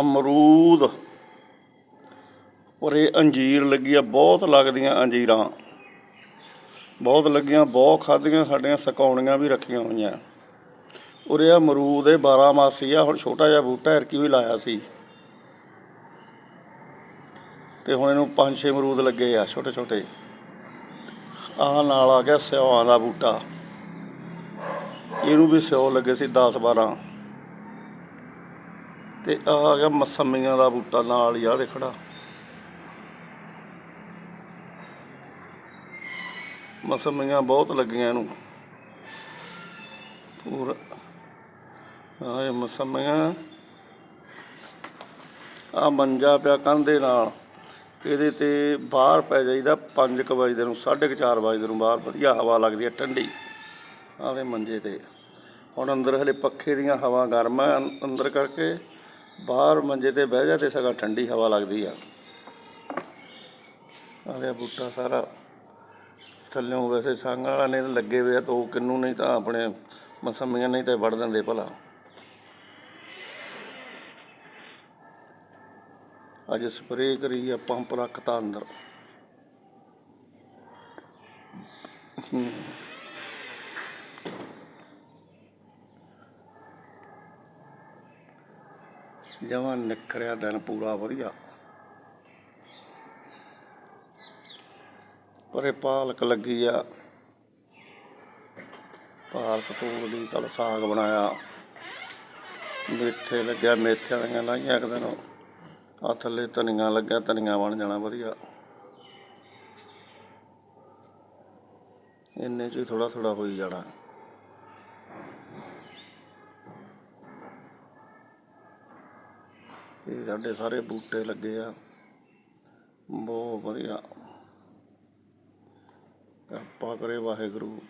ਅਮਰੂਦ। ਔਰ ਇਹ ਅੰਜੀਰ ਲੱਗੀ ਆ ਬਹੁਤ ਲੱਗਦੀਆਂ ਅੰਜੀਰਾਂ। ਬਹੁਤ ਲੱਗੀਆਂ, ਬਹੁਤ ਖਾਧੀਆਂ, ਸਾਡੀਆਂ ਸਕਾਉਣੀਆਂ ਵੀ ਰੱਖੀਆਂ ਹੋਈਆਂ। ਔਰ ਇਹ ਅਮਰੂਦ ਇਹ 12 ਮਾਸੀ ਆ, ਹੁਣ ਛੋਟਾ ਜਿਹਾ ਬੂਟਾ ਐਰਕੀ ਵੀ ਲਾਇਆ ਸੀ। ਤੇ ਹੁਣ ਇਹਨੂੰ ਪੰਜ ਛੇ ਅਮਰੂਦ ਲੱਗੇ ਆ ਛੋਟੇ ਛੋਟੇ ਆਹ ਨਾਲ ਆ ਗਿਆ ਸਿਉਆਂ ਦਾ ਬੂਟਾ। ਇਹਨੂੰ ਵੀ ਸਿਓ ਲੱਗੇ ਸੀ 10 12 ਤੇ ਆ ਆ ਗਿਆ ਮਸੰਮੀਆਂ ਦਾ ਬੂਟਾ ਨਾਲ ਹੀ ਆ ਦੇ ਖੜਾ ਮਸੰਮੀਆਂ ਬਹੁਤ ਲੱਗੀਆਂ ਇਹਨੂੰ। ਪੂਰਾ। ਆ ਇਹ ਮਸੰਮੀਆਂ ਆ ਮੰਜਾ ਪਿਆ ਕੰਧੇ ਨਾਲ। ਇਹਦੇ ਤੇ ਬਾਹਰ ਪੈ ਜਾਈਦਾ 5 ਵਜੇ ਨੂੰ 4:30 ਵਜੇ ਨੂੰ ਬਾਹਰ, ਵਧੀਆ ਹਵਾ ਲੱਗਦੀ ਹੈ, ਠੰਡੀ। ਆਦੇ ਮੰਜੇ ਤੇ। ਹੁਣ ਅੰਦਰ ਹਲੇ ਪੱਖੇ ਦੀਆਂ ਹਵਾ ਗਰਮ ਹੈ ਅੰਦਰ ਕਰਕੇ ਬਾਹਰ ਮੰਜੇ ਤੇ ਬਹਿ ਜਾ ਤੇ ਸਗਾ ਠੰਡੀ ਹਵਾ ਲੱਗਦੀ ਆ। ਆਲੇ ਬੂਟਾ ਸਾਰਾ। ਥੱਲਿਓਂ ਵੈਸੇ ਸੰਗ ਵਾਲਾ ਨੇ ਲੱਗੇ ਹੋਏ ਆ, ਤਾਂ ਉਹ ਕਿੰਨੂ ਨਹੀਂ ਤਾਂ ਆਪਣੇ ਮਸੰਮੀਆਂ ਨਹੀਂ ਤਾਂ ਵੜ ਦਿੰਦੇ ਭਲਾ। ਅੱਜ ਸਪਰੇਅ ਕਰੀ ਆ ਪੰਪ ਰੱਖਤਾ ਅੰਦਰ। ਜਮਾਂ ਨਿਖਰਿਆ ਦਿਨ ਪੂਰਾ ਵਧੀਆ। ਪਰੇ ਪਾਲਕ ਲੱਗੀ ਆ। ਪਾਲਕ ਤੋਂ ਲਈ ਕੱਲ ਸਾਗ ਬਣਾਇਆ। ਮੇਥੇ ਲੱਗਿਆ, ਮੇਥਿਆਂ ਦੀਆਂ ਲਾਈਆਂ ਇੱਕ ਦਿਨ। ਆ ਥੱਲੇ ਧਨੀਆ ਲੱਗਿਆ, ਧਨੀਆ ਬਣ ਜਾਣਾ ਵਧੀਆ। ਇੰਨੇ ਚ ਥੋੜਾ ਥੋੜਾ ਹੋਈ ਜਾਣਾ। ਇਹ ਸਾਡੇ ਸਾਰੇ ਬੂਟੇ ਲੱਗੇ ਆ। ਬਹੁਤ ਵਧੀਆ। ਕਿਰਪਾ ਕਰੇ ਵਾਹਿਗੁਰੂ।